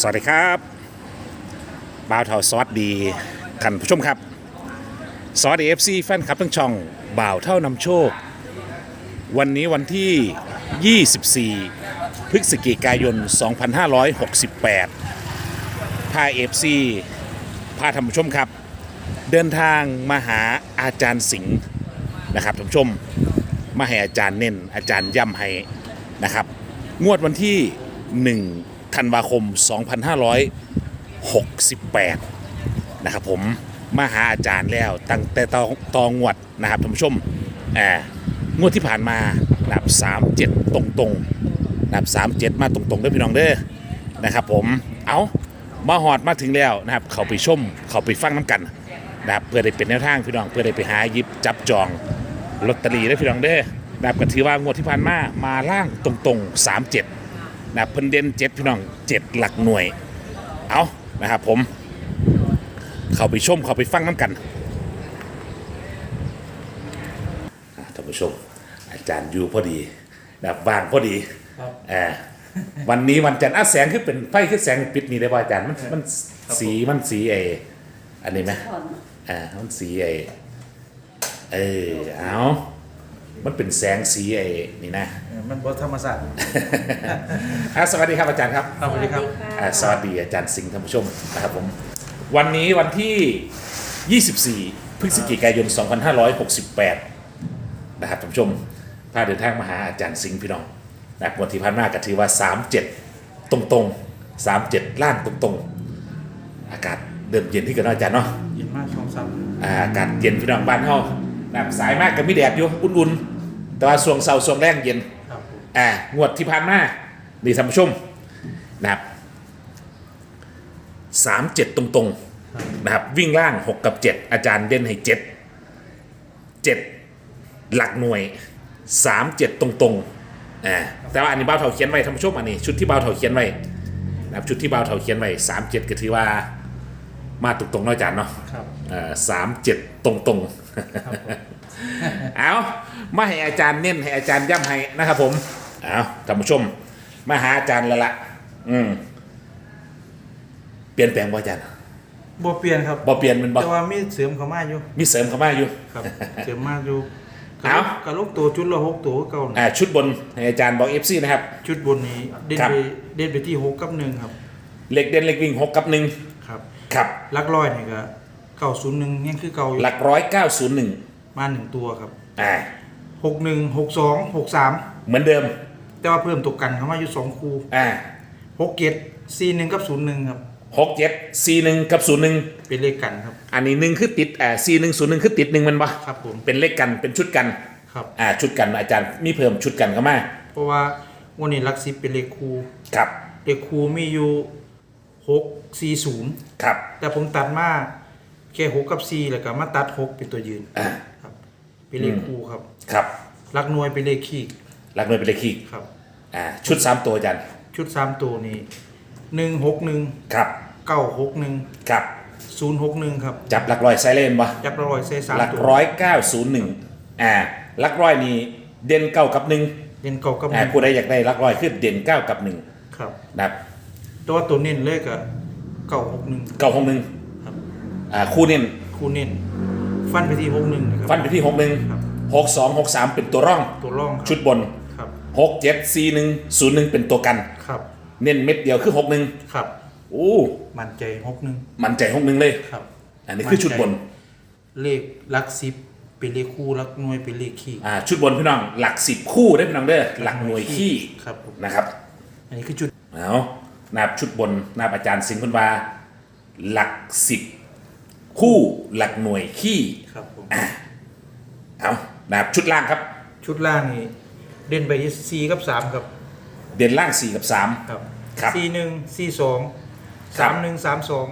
สวัสดีครับบ่าวเท่าซอสดีท่านผู้ชมครับซอสดีเอฟซีแฟนคลับทั้งช่องบ่าวเท่านำโชค วันนี้วันที่ 24 พฤศจิกายน 2568พาเอฟซีพาท่านผู้ชมครับ เดินทางมาหาอาจารย์สิงห์นะครับท่านผู้ชม มาให้อาจารย์เน้นอาจารย์ย่ำให้นะครับ งวดวันที่ 1 ธันวาคม 2568 นะครับผมมาหาอาจารย์แล้วตั้งแต่ตองตองวดนะครับท่านผู้ชมอ่างวดที่ผ่านมานับ37 ตรงๆนับ37 มาตรงๆเด้อพี่น้องเด้อนะครับผมเอามาหอดมาถึงแล้วนะครับเขาไปชมเขาไปฟังน้ำกันนะครับเพื่อได้เป็นแนวทางพี่น้องเพื่อได้ไปหายิบจับจองลอตเตอรี่ได้อพี่น้องเด้อนะครับก็ถือว่างวดที่ผ่านมามาล่างตรงๆ37 นะครับเพิ่นเด่นเจ็ดพี่น้องเจ็ดหลักหน่วย เอานะครับผม เข้าไปชมเข้าไปฟังน้ำกันอะท่านผู้ชม อาจารย์อยู่พอดีแบบว่างพอดีครับ อ่าวันนี้วันจันทร์อะแสงขึ้นเป็นไฟขึ้นแสงปิดนี่ได้ป่ะอาจารย์มันมันสีมันสีไออันนี้ไหม อ่ามันสีไอเออเอา มันเป็นแสงสีไอนี่นะเออมันบธรรมศาสตร์ อะสวัสดีครับอาจารย์ครับครับ สวัสดีครับ อ่าสวัสดีอาจารย์สิงห์ท่านผู้ชมนะครับผม วันนี้วันที่ 24 พฤศจิกายน 2568 นะครับท่านผู้ชมพาเดินทางมาหาอาจารย์สิงห์พี่น้องนะครับวันที่ผ่านมาก็ถือว่า 37 ตรงๆ 37 ล่างตรงๆ อากาศเดิมเย็นที่กันเนาะอาจารย์เนาะ เย็นมากช่องซ้อ่าอากาศเย็นพี่น้องบ้านเฮา แบบสายมากก็มีแดดอยู่อุ่นๆ แต่ว่าช่วงเช้าช่วงแรงเย็นำครับผมอ่างวดที่ผ่านมาดีท่านผู้ชมนะครับสามเจ็ดตรงๆนะครับวิ่งล่างหกกับเจ็ดอาจารย์เด่นให้เจ็ดเจ็ดหลักหน่วยสามเจ็ดตรงๆอ่าแต่ว่าอันนี้เบ้าเถาเขียนไว้ท่านผู้ชมอันนี้ชุดที่เบ้าเถาเขียนไว้นะครับชุดที่เบ้าเถาเขียนไว้สามเจ็ดก็ถือว่ามาตรงๆเนาะอาจารย์เนาะครับ สามเจ็ดตรงๆครับผมเอามาให้อาจารย์เน้นให้อาจารย์ย้ำให้นะครับผมเอาท่านผู้ชม มาหาอาจารย์แล้วละอืมเปลี่ยนแปลงบ่อาจารย์บ่เปลี่ยนครับบ่เปลี่ยนแมันบ่แต่ว่ามีเสริมเข้ามาอยู่ มีเสริมเข้ามาอยู่ครับเสริมมาอยู่เอ้ากระลูกตัวชุดละหกตัวก็เก่านะอ่าชุดบนให้อาจารย์บอกเอฟซีนะครับ ชุดบนนี้เด่นครับไปเด่นไปที่หกกับหนึ่งครับเหล็กเด่นเหล็กวิ่งหกกับหนึ่งครับ ครับลักร้อยนี่ก็ เก่าศูนย์หนึ่งยังคือเก่าอยู่หลักร้อยเก้าศูนย์หนึ่งมาหนึ่งตัวครับอ่าหกหนึ่งหกสองหกสามเหมือนเดิม แต่ว่าเพิ่มตกกันเข้ามาอยู่สองคูอ่าหกเจ็ดสี่หนึ่งกับศูนย์หนึ่งครับหกเจ็ดสี่หนึ่งกับศูนย์หนึ่งเป็นเลขกันครับ อันนี้หนึ่งคือติดอ่าสี่หนึ่งศูนย์หนึ่งคือติดหนึ่งมันปะครับผมเป็นเลขกันเป็นชุดกันครับอ่าชุดกันอาจารย์มีเพิ่มชุดกันเข้ามาเพราะว่าวันนี้หลักสิบเป็นเลขคูครับเลขคูมีอยู่หกสี่ศูนย์ครับ แต่ผมตัดมา แค่หกกับสี่แล้วก็มาตัดหกเป็นตัวยืนอ่า ครับ เป็นเลขคูครับครับหลักหน่วยเป็นเลขขีดหลักหน่วยเป็นเลขคี่ครับ อ่า ชุดสามตัวอาจารย์ชุดสามตัวนี้หนึ่งหกหนึ่งครับ เก้าหกหนึ่งครับ ศูนย์หกหนึ่งครับจับหลักร้อยไซเลนปะจับละร้อยเซสามหลักตัวร้อยเก้าศูนย์หนึ่งอ่าหลักร้อยนี่เด่นเก้ากับหนึ่งเด่นเก้ากับหอ่านึ่งผู้ใดอยากได้หลักร้อยคือเด่นเก้ากับหนึ่งครับ นะครับตัวตัวเน้นเลขอะเก้าหกหนึ่งเก้าหกหนึ่งครับ อ่าคู่เน้นคูเน้นฟันไปที่หกหนึ่งนะครับ ฟันไปที่หกหนึ่งครับ หกสองหกสามเป็นตัวร่อง ตัวร่องครับชุดบนครับหกเจ็ดสี่หนึ่งศูนย์หนึ่งเป็นตัวกัน ครับเน้นเม็ดเดียวคือหกหนึ่งครับโอ้มั่นใจหกหนึ่งมันใจหกหนึ่งเลย ครับอันนี้คือชุดบน เลขหลักสิบเป็นเลขคู่หลักหน่วยเป็นเลขขีดอ่าชุดบนพี่น้องหลักสิบคู่ได้พี่น้องเด้อหลักหน่วยขี้ครับผมนะครับอันนี้คือจุด เอานับชุดบนนับอาจารย์สิงห์คุณวาหลักสิบ คู่หลักหน่วยขี้ครับผมเอานับชุดล่างครับ ชุดล่างนี่เด่นไปที่สี่กับสามครับเด่นล่างสี่กับสาม ครับครับสี่หนึ่งสี่สองครัสาบ มหนึ่งสามสอง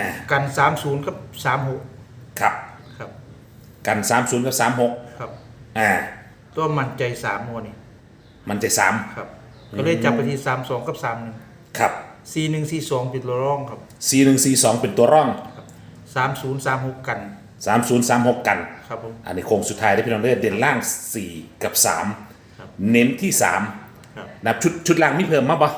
อ่ากันสามศูนย์กับสามหกครับ ครับ กันสามศูนย์กับสามหกครับ อ่า ตัวมั่นใจสามโมนี่มันจะสามครับ ก็เลยจับไปที่สามสองกับสามหนึ่งครับสี่หนึ่งสี่สองเป็นตัวร่องครับ สี่หนึ่งสี่สองเป็นตัวร่อง สามศูนย์สามหกกัน สามศูนย์สามหกกัน ครับผม อันนี้โค้งสุดท้ายได้พี่น้องเด้อเด่นล่างสี่กับสามครับเน้นที่สามครับ นับชุดชุดล่างมีเพิ่มมาปะ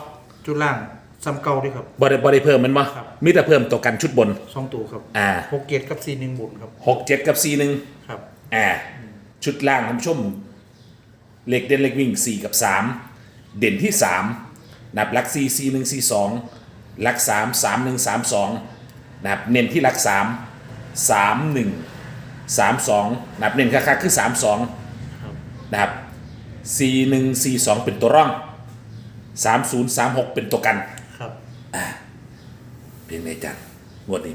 ชุดล่างซ้ำเก่าด้วยครับบ่ได้บ่ได้เพิ่มมันบ่ครับ มีแต่เพิ่มตัวกันชุดบน สองตัวครับอ่า หกเกตกับสี่หนึ่งบุญครับ หกเจ็ดกับสี่หนึ่งครับ อ่าชุดล่างท่านผู้ชมเหล็กเด่นเหล็กวิ่งสี่กับสามเด่นที่สามนับหลักสี่สี่หนึ่งสี่สองหลักสามสามหนึ่งสามสอง นับเน้นที่หลักสามสามหนึ่งสามสองนับเน้นค่าๆคือสามสองครับนะครับสี่หนึ่งสี่สองเป็นตัวร่องสามศูนย์สามหกเป็นตัวกันครับเพียงในจันงวดนี้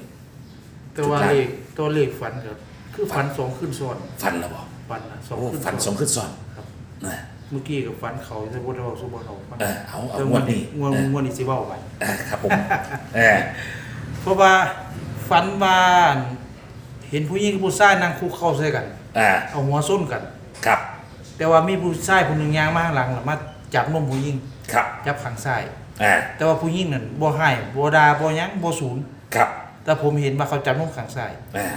แต่ว่าสุดท้ายเลขตัวเลขฝันครับ คือฝันสองขึ้นซ้อนฟันแล้วบ่ฝันนะสองโอ้ขึ้นฟันสองขึ้นซ้อนครับนะเมื่อกี้กับฝันเขาจะพูดเราสุบเขาฝันเออเอาเอาแต่งวดนี้งวดเอองวดนี้สิเว่าไป เออครับผมเออเพ ราะว่าฝันว่า เห็นผู้หญิงกับผู้ชายนั่งคุกเข้าใส่กัน อ่าเอาหัวส้นกัน ครับ แต่ว่ามีผู้ชายคนหนึ่งยางมาข้างหลังแล้วมาจับนมผู้หญิงครับ จับข้างซ้าย อ่า แต่ว่าผู้หญิงนั่นบ่ให้บ่ด่าบ่หยังบ่สูนครับ แต่ผมเห็นว่าเขาจับนมข้างซ้าย อ่า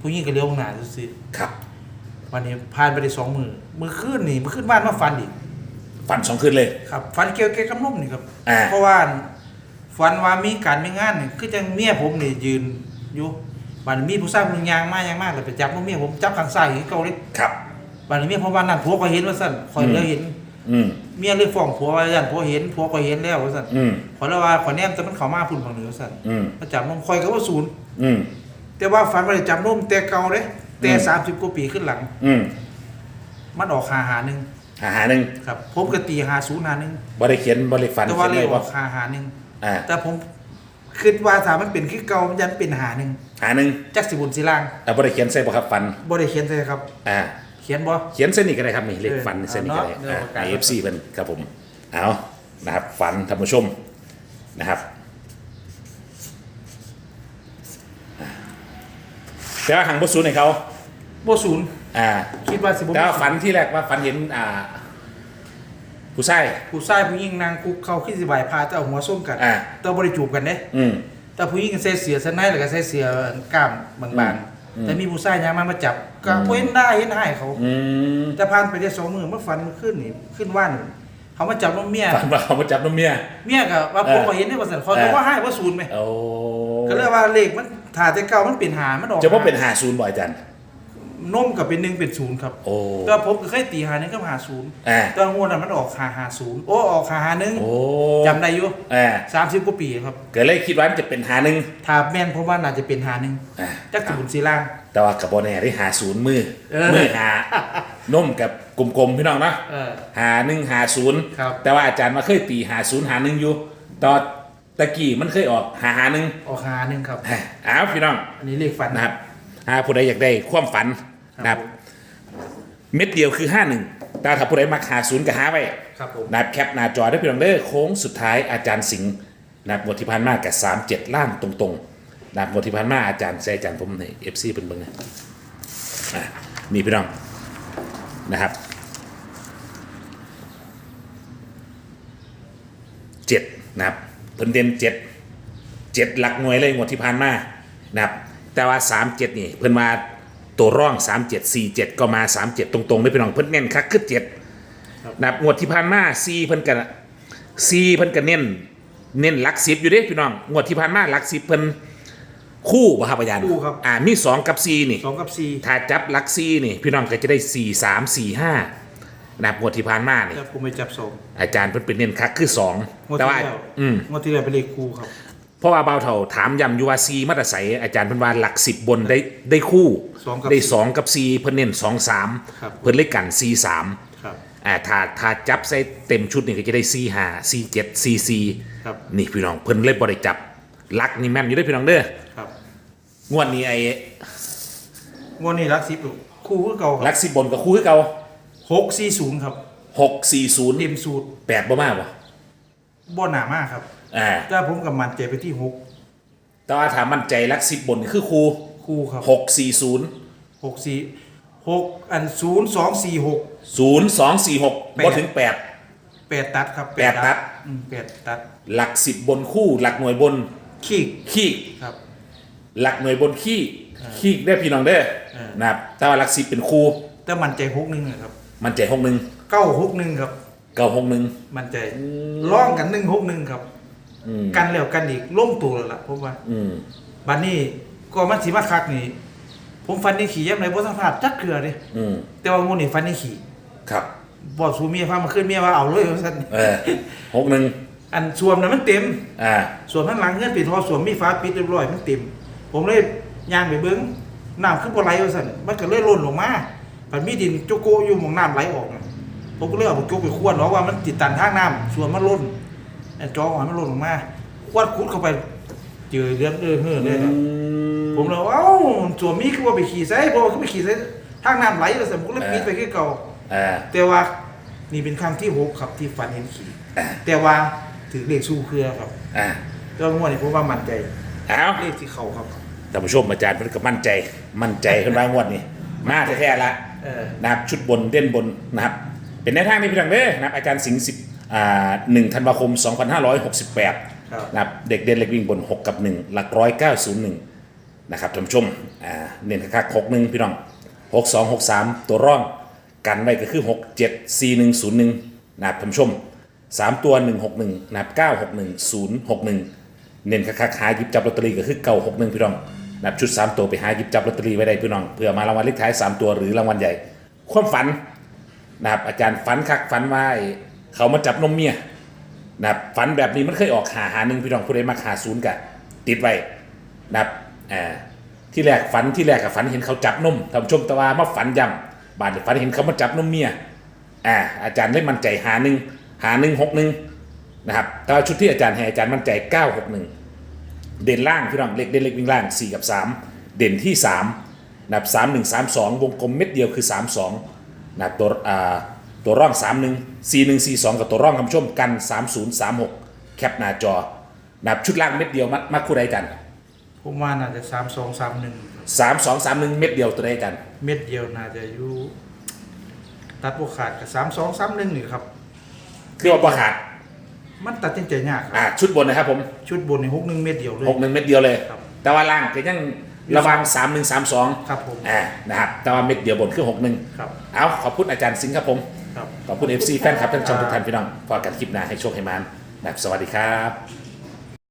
ผู้หญิงก็เลี้ยวข้างหน้าซื่อครับ ๆวันนี้ผ่านไปได้สองมือมื้อคืนนี่มื้อคืนบ้านมาฝันอีกฟันสองขึ้นเลย ครับฝันเกี่ยวกับนมนี่ครับ อ่า เพราะว่า ฝันว่ามีการมีงานนี่คือจังเมียผมนี่ยืนอยู่บัดนี้มีผู้ชายคนหนึงยางมายางมาแล้วไปจับนมเมียผมจับข้างซ้ายคือเก่าเลยครับ บัดนี้เมียผมว่านั่นผัวก็เห็นว่าซั่นคอยเลยเห็น อืม เมียเลยฟ้องผัวว่าซั่นผัวเห็นผัวก็เห็นแล้วว่าซั่นอืม ขอยเลยว่าขอยแนมแต่มันเข้ามาพุ่นฝั่งเหนือซั่นอืม มาจับนมคอยก็ว่าศูนย์อืม แต่ว่าฝันว่าได้จับนมแต่เก่าเด้แต่อืม สามสิบกว่าปีขึ้นหลัง อืมมันออกหาหาหนึ่งหาหาหนึ่งครับผมก็ตีหาศูนย์หาหนึ่งบ่ได้เขียนบ่ได้ฟันแต่ว่าเขียนเลเลยยอบ่อกหาหาหนึ่ง อ่าแต่ผมคิดว่าถ้ามันเป็นคือเก่ามันยันเป็นหาหนึ่งหาหนึ่งจักสิบุญสิล่างแต่บ่ได้เขียนใส่บ่ครับฟันบ่ได้เขียนใช่ครับ อ่า เขียนบ่เขียนเส้นนี้ก็ได้ครับนี่เลขเออฟันเส้นนี้ก็ได้เอาเนาะอ่าเดี๋ยวประกาศ IFC เป็นครับผมเอานะครับฟันท่านผู้ชมนะครับอ่าแต่ว่าหางบสูนให้เขาบ่ศูนย์อ่า คิดว่าสิบ่แต่ว่าฝันที่แรกว่าฝันเห็นอ่า ผู้ชาย ผู้ชายผู้หญิงนางคุกเข้าขี้สิบายพาแต่เอาหัวส้มกันอ่า แต่บ่ได้จูบกันเด้อืม แต่ผู้หญิงใส่เสียสันในแล้วก็ใส่เสียกล้ามบางอืม ๆแต่มีผู้ชายยางมามาจับก็บ่เห็นได้เห็นให้เขา อืมแต่ผ่านไปได้สองมือเมื่อฟันมันขึ้นนี่ขึ้นว่านเขามาจับน้องเมียฝันว่าเขามาจับน้องเมีย เมียกับว่าเอผอมก็เห็นได้ว่าสันคอนเออก็ว่าให้ว่าศูนย์ไหมโอ้ก็เรียกว่าเลขมันถ่ายแต่เก่ามันเปลี่ยนหามันออกจะว่าเป็นหาศูนย์บ่อยจัน นมกับเป็นหนึ่งเป็นศูนย์ครับโอ้ แต่ผมก็เคยตีหาหนึ่งกับหาศูนย์อ่าตอนงวดนั้นมันออกหาหาศูนย์โอ้ออกหาหาหนึ่งโอ้จำได้อยู่อ่าสามสิบกว่าปีครับเกิดเลยคิดว่ามันจะเป็นหาหนึ่งถ้าแม่นผมว่าน่าจะเป็นหาหนึ่งอ่าจักศูนย์สีล่าง แต่ว่ากับบอแน่ที่หาศูนย์มือเออ มือหานุ่มกับกลมๆพี่น้องเนาะเออ หาหนึ่งหาศูนย์ครับ แต่ว่าอาจารย์มาเคยตีหาศูนย์หาหนึ่งอยู่ตอนตะกี้มันเคยออกหาหาหนึ่งออกหาหนึ่งครับ อะอ้าวพี่น้อง อันนี้เลขฝันนะครับ หาผู้ใดอยากได้ความฝันนะครับเม็ดเดียวคือห้าหนึ่งแต่ถ้าผู้ใดมาหาศูนย์ก็หาไว้ครับผมนะครับแคปหน้าจอได้พี่น้องเด้อโค้งสุดท้ายอาจารย์สิงห์นะครับงวดที่ผ่านมากับสามเจ็ดล่างตรงๆนะครับงวดที่ผ่านมาอาจารย์ใช้อาจารย์ผมในเอฟซีเป็นเบิ้งนะอะนี่พี่น้องนะครับเจ็ดนะครับเพิ่นเด่นเจ็ดเจ็ดหลักหน่วยเลยงวดที่ผ่านมานะครับ แต่ว่าสามเจ็ดนี่เพิ่นมาตัวร่องสามเจ็ดสี่เจ็ดก็มาสามเจ็ดตรงๆเลยพี่น้องเพิ่นเน้นคักขึ้นเจ็ดนะครับงวดที่ผ่านมาซีเพิ่นกันซีเพิ่นกันเน้นเน้นหลักสิบอยู่เด้พี่น้องงวดที่ผ่านมาหลักสิบเพิ่นคู่บ่ครับอาจารย์คู่ครับ อ่ามีสองกับซีนี่สองกับสี่ถ้าจับหลักซีนี่ พี่น้องก็จะได้สี่สามสี่ห้านะครับงวดที่ผ่านมานี่แต่ผมไปจับสองอาจารย์เพิ่นเป็นเน้นคักคือสองงวดแต่ที่ว่าแล้วอืมงวดที่แล้วเป็นเลขคู่ครับ เพราะว่าเบาเท่าถามย้ำอยู่ว่าซีมาตรใสอาจารย์เพิ่นว่าหลักสิบบนได้ได้คู่สองกับได้สองกับซีเพิ่นเน้นสองสามครับ เพิ่นเลยกันซีสามครับ อ่าถ้าถ้าจับใส่เต็มชุดนี่ก็จะได้4 5 4 7 4 4ครับ นี่พี่น้องเพิ่นเลยบ่ได้จับลักนี่แม่นอยู่เด้อพี่น้องเด้อครับงวดนี้ไอ้งวดนี้รักสิบคู่คือเก่าคลัรับกสิบบนกับคู่คือเก่าหกสี่ศูนย์ครับ6 4เต็0มสูตร8บ่มากบ่บ่หนามากครับ อ่าแต่ผมกับมันใจไปที่หกแต่ว่าถ้ามั่นใจลักสิบบนนี่คือคู่คู่ครับ6 4 0หกสี่หกอันศูนย์สองสี่หก0 2 4 6บ่ถึง8แปดตัดครับแปดตัด อืมแปดตัดหลักสิบบนคู่ หลักหน่วยบนขีกขี้ครับ หลักหน่วยบนขี้เออขี้ได้อพี่น้องเด้อเออนะครับแต่ว่าหลักสิบเป็นคู่แต่มันใจหกหนึ่งอะครับมันใจ6 1เก้าหกหนึ่งครับ9 6 1มันใจร่องกันหนึ่งหกหนึ่งครับ ออืม กันแล้วกันอีกล่มตัวแล้วล่ะผมว่าอืมบัดนี้ก็มันสิมาคักนี่ ผมฟันในขี่ยังไงบ่สัมผัสจักเกลือเด้อืมแต่ว่างูนี่ฟันในขี่ครับ บอกสูเมียพามาขึ้นเมียว่าเอาเลยว่าซั่นเออหกหนึ่งอันสวมน่ะมันเต็ม อ่าสวมข้างหลังเงื่อนปิดทอสวมมีฟ้าปิดเรียบร้อยมันเต็ม ผมเลยย่างไปเบิ้งน้ำขึ้นบ่ไหลว่าซั่นมันก็เลยหล่นลงมามันมีดินโจโกอยู่หมองน้ำไหลออกน่ะผมก็เลยเอาไปโจกไปขวนเนาะว่ามันติดตันทางน้ำส่วนมันหล่น ไอ้จอของมันหล่นลงมาขวดคุดเข้าไปเจอเลือดเออเฮ้อเลยนะผมเลยว่าเอ้าส่วนมีคือว่าไปขี่ใส่เพราะว่าคือไปขี่ใส่ทางน้ำไหลว่าซั่นผมก็เลยปิดไปคือเก่า อ่า แต่ว่านี่เป็นครั้งที่หกครับที่ฝันเห็นขี่แต่ว่าถือเลขสู้เครือครับอ่าก็งวดนี้ผมว่ามั่นใจเอาเลขที่เขาครับ ท่านผู้ชมอาจารย์เพิ่นก็มั่นใจ มั่นใจขึ้นมางวดนี้ มาแท้ๆละเออ นะครับชุดบนเด่นบนนะครับ เป็นแนวทางในพี่ดังเด้อนะครับอาจารย์สิงห์สิบอ่า หนึ่งธันวาคม 2568ครับนะครับเด็กเด่นเล็กวิ่งบน 6 กับ 1 หลักร้อยเก้าศูนย์หนึ่งนะครับท่านผู้ชมอ่าเน้นคักๆหกหนึ่งพี่น้องหกสองหกสามตัวร่อง กันไว้ก็คือหกเจ็ดสี่หนึ่งศูนย์หนึ่งนะครับท่านผู้ชมสามตัวหนึ่งหกหนึ่งนะครับเก้าหกหนึ่งศูนย์หกหนึ่งเน้นคักๆหาหยิบจับลอตเตอรี่ก็คือเก้าหกหนึ่งพี่น้องนะครับชุดสามตัวไปหาหยิบจับลอตเตอรี่ไว้ได้พี่น้องเพื่อมารางวัลเลขท้ายสามตัวหรือรางวัลใหญ่ ความฝันนะครับอาจารย์ฝันคักฝันว่าไอ้ เขามาจับนมเมียนะครับฝันแบบนี้มันเคยออกหาหาหนึ่งพี่น้องผู้ใดมาหาศูนย์กะติดไว้นะครับอ่าที่แรกฝันที่แรกกับฝันเห็นเขาจับนมท่าชมตะวามาฝันย้ำบาดนี้ฝันเห็นเขามาจับนมเมียอ่าอาจารย์ได้มั่นใจหาหนึ่งหาหนึ่งหกหนึ่งนะครับแต่ว่าชุดที่อาจารย์ให้อาจารย์มั่นใจเก้าหกหนึ่งเด่นล่างพี่น้องเล็กเด่นเล็กวิ่งล่างสี่กับสามเด่นที่สามนะครับสามหนึ่งสามสองวงกลมเม็ดเดียวคือสามสองนะครับตัวอ่า ตัวร่อง 3 1 4 1 4 2 กับตัวร่องคำชมกัน 3 0 3 6 แคปหน้าจอนับชุดล่างเม็ดเดียวมามาคู่ใดกัน ผมว่าน่าจะสามสองสามหนึ่ง3 2 3 1 เม็ดเดียวตัวใดกัน เม็ดเดียวน่าจะอยู่ตัดบวขาดกับสามสองสามหนึ่งนี่ครับคือว่าประขาดมันตัดสินใจยากคอ่ารับ ชุดบนนะครับผมชุดบนในหกหนึ่งเม็ดเดียวเลย 6 1 เม็ดเดียวเลย ครับ แต่ว่าล่างก็ยังระวัง 3 1 3 2 ครับผม อ่านะครับแต่ว่าเม็ดเดียวบนคือ 6 1 ครับ เอาขอบคุณอาจารย์สิงห์ครับผมครับ ขอบคุณเอฟซีแฟนครับท่านชมทุกท่านพี่น้องพอกันคลิปหน้าให้โชคให้มันนะครับสวัสดีครับ